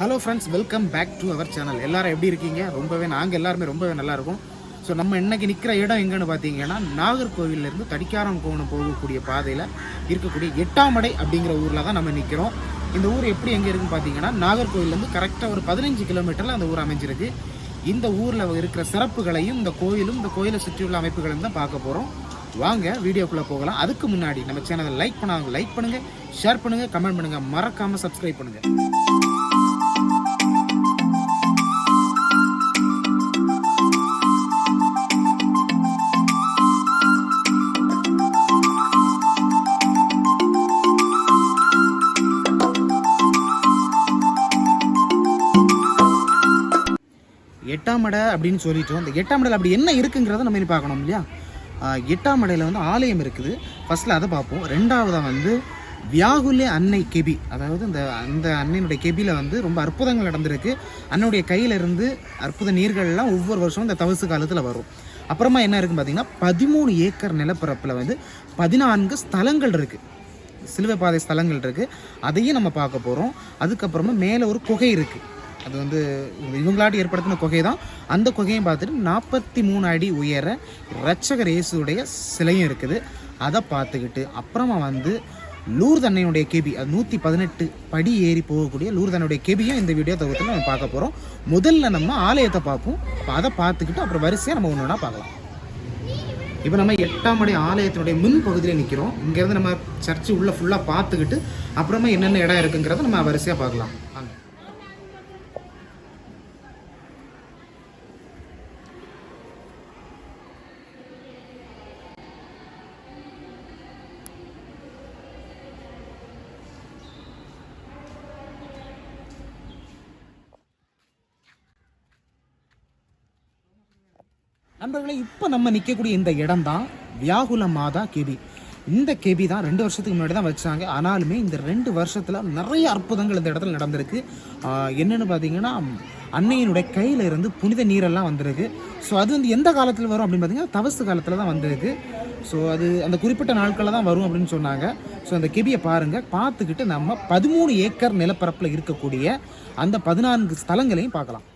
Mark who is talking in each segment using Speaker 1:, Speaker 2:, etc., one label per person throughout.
Speaker 1: Hello friends welcome back to our channel எல்லாரும் எப்படி இருக்கீங்க? ரொம்பவே நாங்கள் எல்லாருமே ரொம்பவே நல்லா ஸோ நம்ம இன்னைக்கு நிற்கிற இடம் எங்கன்னு பார்த்தீங்கன்னா நாகர்கோவிலேருந்து தடிக்காரம் கோவணம் போகக்கூடிய பாதையில் இருக்கக்கூடிய எட்டாமடை அப்படிங்கிற ஊரில் தான் நம்ம நிற்கிறோம் இந்த ஊர் எப்படி எங்கே இருக்குன்னு பார்த்தீங்கன்னா நாகர்கோவிலேருந்து கரெக்டாக ஒரு பதினஞ்சு கிலோமீட்டரில் அந்த ஊர் அமைஞ்சிருக்கு. இந்த ஊரில் இருக்கிற சிறப்புகளையும் இந்த கோயிலும் இந்த கோயிலை சுற்றியுள்ள அமைப்புகளையும் தான் பார்க்க போகிறோம் வாங்க வீடியோக்குள்ளே போகலாம். அதுக்கு முன்னாடி நம்ம சேனலை லைக் பண்ணாங்க லைக் பண்ணுங்கள் ஷேர் பண்ணுங்கள் கமெண்ட் பண்ணுங்கள் மறக்காமல் சப்ஸ்கிரைப் பண்ணுங்கள் எட்டாம் மடை அப்படின்னு சொல்லிட்டோம் அந்த எட்டாம் மடையில் அப்படி என்ன இருக்குங்கிறத நம்ம இனி பார்க்கணும் இல்லையா? எட்டாம் மடையில் வந்து ஆலயம் இருக்குது. ஃபஸ்ட்டில் அதை பார்ப்போம். ரெண்டாவதாக வந்து வியாகுலே அன்னை கெபி. அதாவது இந்த அந்த அன்னையினுடைய கெபியில் வந்து ரொம்ப அற்புதங்கள் நடந்திருக்கு. அன்னுடைய கையில் இருந்து அற்புத நீர்கள்லாம் ஒவ்வொரு வருஷமும் இந்த தவசு காலத்தில் வரும். அப்புறமா என்ன இருக்குன்னு பார்த்தீங்கன்னா பதிமூணு ஏக்கர் நிலப்பரப்பில் வந்து பதினான்கு ஸ்தலங்கள் இருக்குது சிலுவை பாதை ஸ்தலங்கள் இருக்குது அதையும் நம்ம பார்க்க போகிறோம் அதுக்கப்புறமா மேலே ஒரு குகை இருக்குது அது வந்து இவங்களாட்டி ஏற்படுத்தின குகை தான் அந்த குகையும் பார்த்துட்டு நாற்பத்தி மூணு அடி உயர இரட்சகர் இயேசுடைய சிலையும் இருக்குது. அதை பார்த்துக்கிட்டு அப்புறமா வந்து லூர் தன்னையுடைய கேபி அது நூற்றி பதினெட்டு படி ஏறி போகக்கூடிய லூர் தன்னுடைய கேபியும் இந்த வீடியோ தொகுத்தில் நம்ம பார்க்க போகிறோம் முதல்ல நம்ம ஆலயத்தை பார்ப்போம். அப்ப அதை பார்த்துக்கிட்டு அப்புறம் வரிசையாக நம்ம ஒன்று ஒன்றா பார்க்கலாம். இப்போ நம்ம எட்டாம் அடி ஆலயத்தினுடைய முன் பகுதியில் நிற்கிறோம் இங்கேருந்து நம்ம சர்ச்சு உள்ளே ஃபுல்லாக பார்த்துக்கிட்டு அப்புறமா என்னென்ன இடம் இருக்குங்கிறத நம்ம வரிசையாக பார்க்கலாம். வாங்க. நண்பர்களே இப்போ நம்ம நிற்கக்கூடிய இந்த இடம் தான் வியாகுல மாதா கேபி. இந்த கேபி தான் ரெண்டு வருஷத்துக்கு முன்னாடி தான் வச்சாங்க. ஆனாலுமே இந்த ரெண்டு வருஷத்தில் நிறைய அற்புதங்கள் இந்த இடத்துல நடந்திருக்கு. என்னென்னு பார்த்தீங்கன்னா அன்னையினுடைய கையில் இருந்து புனித நீரெல்லாம் வந்திருக்கு. ஸோ அது வந்து எந்த காலத்தில் வரும் அப்படின்னு பார்த்தீங்கன்னா தவசு காலத்தில் தான் வந்திருக்கு. ஸோ அது அந்த குறிப்பிட்ட நாட்களில் தான் வரும் அப்படின்னு சொன்னாங்க. ஸோ அந்த கெபியை பாருங்கள் பார்த்துக்கிட்டு நம்ம பதிமூணு ஏக்கர் நிலப்பரப்பில் இருக்கக்கூடிய அந்த பதினான்கு ஸ்தலங்களையும் பார்க்கலாம்.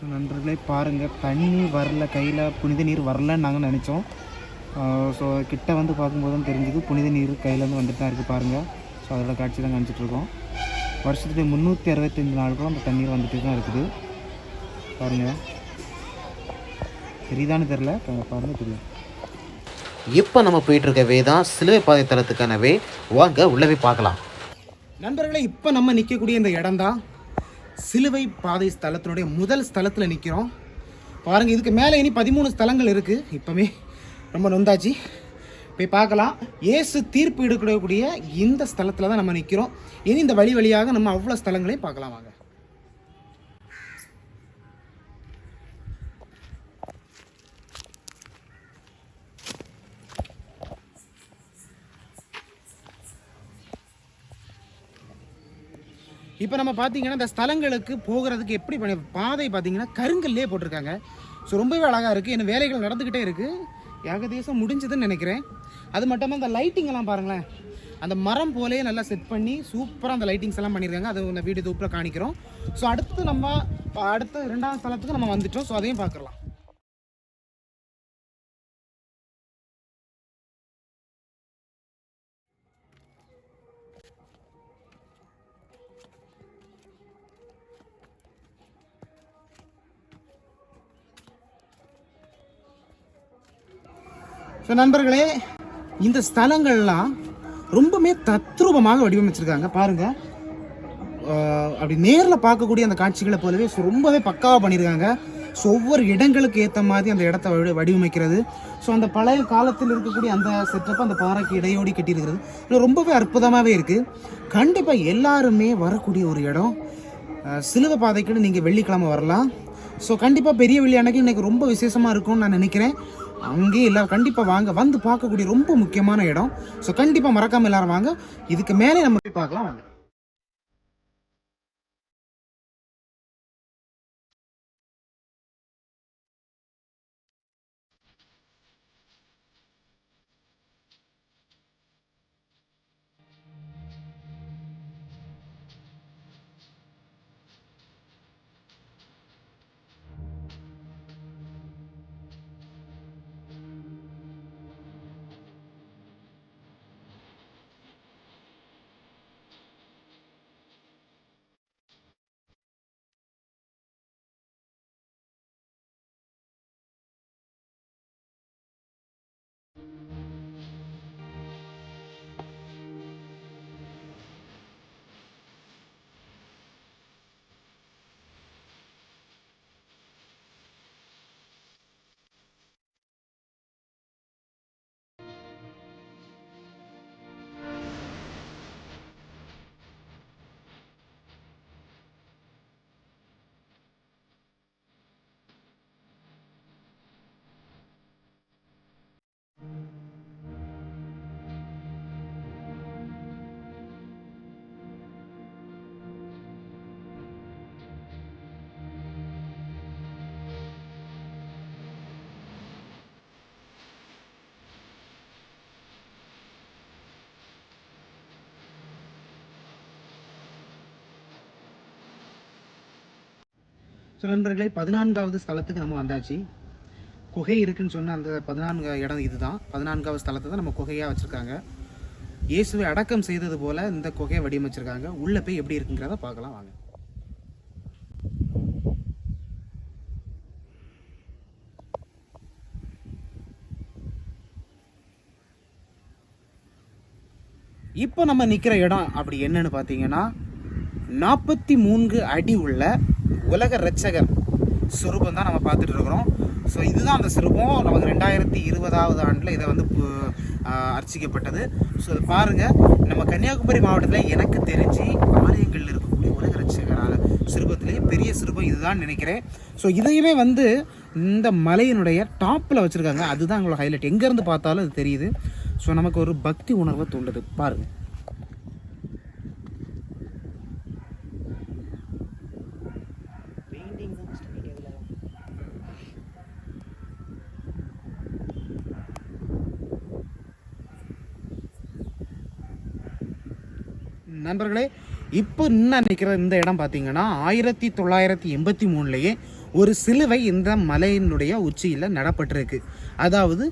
Speaker 1: ஸோ நண்பர்களே பாருங்கள் தண்ணி வரல கையில் புனித நீர் வரலன்னு நாங்கள் நினச்சோம். ஸோ கிட்ட வந்து பார்க்கும்போது தான் தெரிஞ்சுது. புனித நீர் கையிலேருந்து வந்துட்டு தான் இருக்குது பாருங்கள் ஸோ அதோட காட்சி தான் காமிச்சிட்ருக்கோம் வருஷத்துக்கு முந்நூற்றி அறுபத்தஞ்சு நாட்களும் அந்த தண்ணீர் வந்துட்டு தான் இருக்குது. பாருங்கள் தெரியுதான்னு தெரில பாருங்கள் தெரியும்.
Speaker 2: இப்போ நம்ம போயிட்டு இருக்க வே தான் சிலுவை பாதை தளத்துக்கான வே. வாங்க உள்ளவே பார்க்கலாம்.
Speaker 1: நண்பர்களே இப்போ நம்ம நிற்கக்கூடிய இந்த இடம் தான் சிலுவை பாதை ஸ்தலத்தினுடைய முதல் ஸ்தலத்தில் நிற்கிறோம் பாருங்கள் இதுக்கு மேலே இனி பதிமூணு ஸ்தலங்கள் இருக்குது இப்போமே ரொம்ப நொந்தாச்சு. போய் பார்க்கலாம். இயேசு தீர்ப்பு எடுக்கக்கூடிய இந்த ஸ்தலத்தில் தான் நம்ம நிற்கிறோம் இனி இந்த வழி வழியாக நம்ம அவ்வளோ ஸ்தலங்களையும் பார்க்கலாம் வாங்க. இப்போ நம்ம பார்த்தீங்கன்னா இந்த ஸ்தலங்களுக்கு போகிறதுக்கு எப்படி பண்ணி பாதை பார்த்தீங்கன்னா கருங்கல்லே போட்டிருக்காங்க. ஸோ ரொம்பவே அழகாக இருக்குது இன்னும் வேலைகள் நடந்துக்கிட்டே இருக்குது ஏகதேசம் முடிஞ்சதுன்னு நினைக்கிறேன். அது மட்டும் அந்த லைட்டிங்கெல்லாம் பாருங்களேன். அந்த மரம் போலே நல்லா செட் பண்ணி சூப்பராக அந்த லைட்டிங்ஸ் எல்லாம் பண்ணியிருக்காங்க. அது இந்த வீடியோ தூப்பில் காணிக்கிறோம். ஸோ அடுத்து நம்ம அடுத்த ரெண்டாவது ஸ்தலத்துக்கு நம்ம வந்துட்டோம். ஸோ அதையும் பார்க்கலாம். ஸோ நண்பர்களே இந்த ஸ்தலங்கள்லாம் ரொம்பவுமே தத்ரூபமாக வடிவமைச்சிருக்காங்க. பாருங்க. அப்படி நேரில் பார்க்கக்கூடிய அந்த காட்சிகளை போலவே ஸோ ரொம்பவே பக்காவாக பண்ணியிருக்காங்க ஸோ ஒவ்வொரு இடங்களுக்கு ஏற்ற மாதிரி அந்த இடத்த வடி வடிவமைக்கிறது. ஸோ அந்த பழைய காலத்தில் இருக்கக்கூடிய அந்த செட்டப் அந்த பாறைக்கு இடையோடி கட்டியிருக்கிறது. இது ரொம்பவே அற்புதமாகவே இருக்குது கண்டிப்பாக எல்லாருமே வரக்கூடிய ஒரு இடம். சிலுவை பாதைக்குன்னு நீங்கள் வெள்ளிக்கிழமை வரலாம். ஸோ கண்டிப்பாக பெரிய வெள்ளி அன்னைக்கு ரொம்ப விசேஷமாக இருக்கும்னு நான் நினைக்கிறேன். அங்கேயே இல்லை கண்டிப்பாக வாங்க. வந்து பார்க்கக்கூடிய ரொம்ப முக்கியமான இடம். ஸோ கண்டிப்பாக மறக்காமல் எல்லாரும் வாங்க. இதுக்கு மேலே நம்ம போய் பார்க்கலாம் வாங்க. Thank you. ஸோ நண்பர்களே பதினான்காவது ஸ்தலத்துக்கு நம்ம வந்தாச்சு. குகை இருக்குன்னு சொன்ன அந்த பதினான்கு இடம் இதுதான். பதினான்காவது ஸ்தலத்தை தான் நம்ம குகையாக வச்சுருக்காங்க. இயேசுவை அடக்கம் செய்தது போல் இந்த குகையை வடிவமைச்சிருக்காங்க. உள்ளே போய் எப்படி இருக்குங்கிறத பார்க்கலாம் வாங்க. இப்போ நம்ம நிற்கிற இடம் அப்படி என்னன்னு பார்த்தீங்கன்னா நாற்பத்தி மூன்று அடி உள்ள உலக ரட்சகர் சுரூபம் தான் நம்ம பார்த்துட்டு இருக்கிறோம். ஸோ இதுதான் அந்த சுரூபம். நமக்கு ரெண்டாயிரத்தி இருபதாவது ஆண்டில் இதை வந்து பு- அர்ச்சிக்கப்பட்டது. ஸோ இதை பாருங்கள் நம்ம கன்னியாகுமரி மாவட்டத்தில் எனக்கு தெரிஞ்சு ஆலயங்களில் இருக்கக்கூடிய உலக ரட்சகரான சிறுபத்திலேயே பெரிய சிறுபம் இதுதான் நினைக்கிறேன். ஸோ இதையுமே வந்து இந்த மலையினுடைய டாப்பில் வச்சுருக்காங்க. அதுதான் எங்களோட ஹைலைட் எங்கேருந்து பார்த்தாலும் அது தெரியுது. ஸோ நமக்கு ஒரு பக்தி உணர்வை தூண்டுது. பாருங்கள் நண்பர்களே இப்போ இன்னும் நிற்கிற இந்த இடம் பார்த்தீங்கன்னா ஆயிரத்தி தொள்ளாயிரத்தி எண்பத்தி மூணுலேயே ஒரு சிலுவை இந்த மலையினுடைய உச்சியில் நடப்பட்டிருக்கு. அதாவது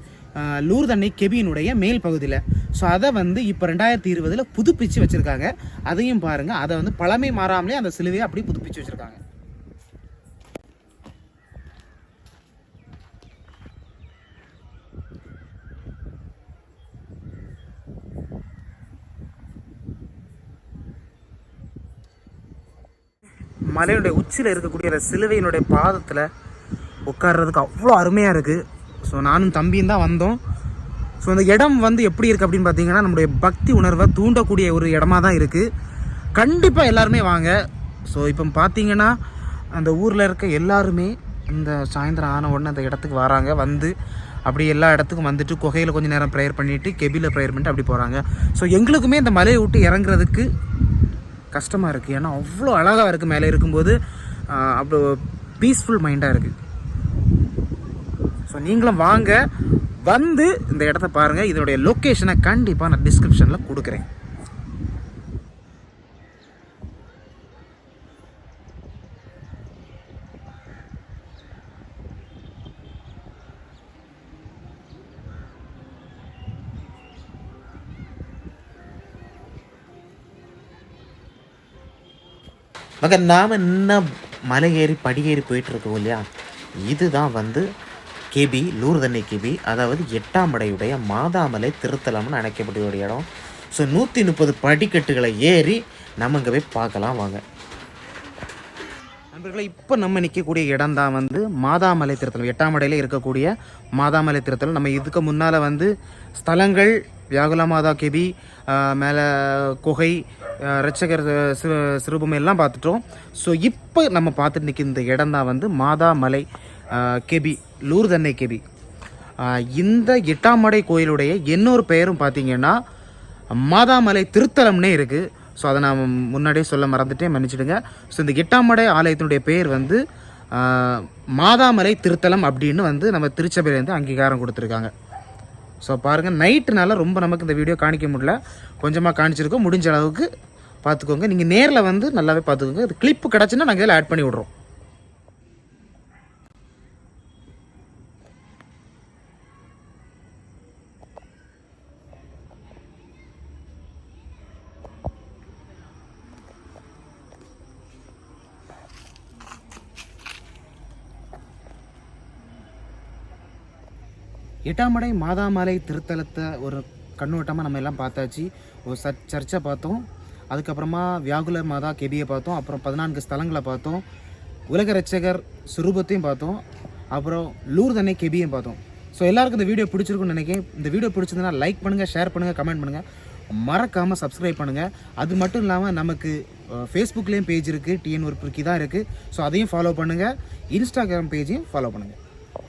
Speaker 1: லூர்தண்ணை கெபியினுடைய மேல் பகுதியில். ஸோ அதை வந்து இப்போ ரெண்டாயிரத்தி இருபதில் புதுப்பிச்சு வச்சுருக்காங்க. அதையும் பாருங்கள் அதை வந்து பழமை மாறாமலே அந்த சிலுவையை அப்படியே புதுப்பிச்சு வச்சுருக்காங்க. மலையுடைய உச்சியில் இருக்கக்கூடிய அந்த சிலுவையினுடைய பாதத்தில் உட்கார்றதுக்கு அவ்வளோ அருமையாக இருக்குது ஸோ நானும் தம்பியும் தான் வந்தோம். ஸோ அந்த இடம் வந்து எப்படி இருக்குது அப்படின்னு பார்த்தீங்கன்னா நம்முடைய பக்தி உணர்வை தூண்டக்கூடிய ஒரு இடமா தான் இருக்குது கண்டிப்பாக எல்லாருமே வாங்க. ஸோ இப்போ பார்த்தீங்கன்னா அந்த ஊரில் இருக்க எல்லாருமே இந்த சாயந்தரம் ஆன உடனே அந்த இடத்துக்கு வராங்க. வந்து அப்படி எல்லா இடத்துக்கும் வந்துட்டு குகையில் கொஞ்சம் நேரம் ப்ரேயர் பண்ணிவிட்டு கெபியில் ப்ரேயர் பண்ணிட்டு அப்படி போகிறாங்க ஸோ எங்களுக்குமே இந்த மலையை விட்டு இறங்குறதுக்கு கஷ்டமாக இருக்குது ஏன்னா அவ்வளோ அழகாக இருக்குது மேலே இருக்கும்போது ஆஹ், அவ்வளோ பீஸ்ஃபுல் மைண்டாக இருக்குது ஸோ நீங்களும் வாங்க. வந்து இந்த இடத்த பாருங்கள் இதனுடைய லொக்கேஷனை கண்டிப்பாக நான் டிஸ்கிரிப்ஷனில் கொடுக்குறேன்.
Speaker 2: மகன் நாம் இன்னும் மலை ஏறி படியேறி போயிட்டுருக்கோம் இல்லையா? இதுதான் வந்து கேபி லூர்தண்ணி கேபி அதாவது எட்டாம் படையுடைய மாதாமலை திருத்தலம்னு அழைக்கப்பட்ட ஒரு இடம். ஸோ நூற்றி முப்பது படிக்கட்டுகளை ஏறி நம்ம இங்கே போய் பார்க்கலாம் வாங்க.
Speaker 1: நண்பர்களை இப்போ நம்ம நிற்கக்கூடிய இடம் தான் வந்து மாதாமலை திருத்தலம். எட்டாம் அடையில் இருக்கக்கூடிய மாதாமலை திருத்தலம். நம்ம இதுக்கு முன்னால் வந்து ஸ்தலங்கள் வியாகுலா மாதா கெபி மேலே குகை ரட்சகர் சிறு சிறுபம் எல்லாம் பார்த்துட்டோம். ஸோ இப்போ நம்ம பார்த்துட்டு நிற்கிற இந்த இடம் தான் வந்து மாதாமலை கெபி லூர்தன்னை கெபி. இந்த இந்த அடை கோயிலுடைய இன்னொரு பெயரும் பார்த்தீங்கன்னா மாதாமலை திருத்தலம்னே இருக்குது ஸோ அதை நான் முன்னாடியே சொல்ல மறந்துட்டேன் மன்னிச்சிடுங்க. ஸோ இந்த எட்டாமடை ஆலயத்தினுடைய பெயர் வந்து மாதாமலை திருத்தலம் அப்படின்னு வந்து நம்ம திருச்சபையிலேருந்து அங்கீகாரம் கொடுத்துருக்காங்க. ஸோ பாருங்கள் நைட்டுனால ரொம்ப நமக்கு இந்த வீடியோ காணிக்க முடியல. கொஞ்சமாக காணிச்சிருக்கோம் முடிஞ்ச அளவுக்கு பார்த்துக்கோங்க. நீங்கள் நேரில் வந்து நல்லாவே பார்த்துக்கோங்க. இது கிளிப்பு கிடச்சுன்னா நாங்கள் இதில் ஆட் பண்ணி விட்றோம். எட்டாமடை மாதாமலை திருத்தலத்தை ஒரு கண்ணோட்டமாக நம்ம எல்லாம் பார்த்தாச்சு. ஒரு சர்ச் சர்ச்சை பார்த்தோம். அதுக்கப்புறமா வியாகுல மாதா கெபியை பார்த்தோம். அப்புறம் பதினான்கு ஸ்தலங்களை பார்த்தோம். உலக ரட்சகர் சுரூபத்தையும் பார்த்தோம். அப்புறம் லூர்தனை கெபியும் பார்த்தோம். ஸோ எல்லாருக்கும் இந்த வீடியோ பிடிச்சிருக்குன்னு நினைக்கிறேன். இந்த வீடியோ பிடிச்சிருந்தனா லைக் பண்ணுங்கள் ஷேர் பண்ணுங்கள் கமெண்ட் பண்ணுங்கள் மறக்காமல் சப்ஸ்கிரைப் பண்ணுங்கள் அது மட்டும் இல்லாமல் நமக்கு ஃபேஸ்புக்லேயும் பேஜ் இருக்குது டிஎன் உறுப்பிற்கு தான் இருக்குது ஸோ அதையும் ஃபாலோ பண்ணுங்கள் இன்ஸ்டாகிராம் பேஜையும் ஃபாலோ பண்ணுங்கள்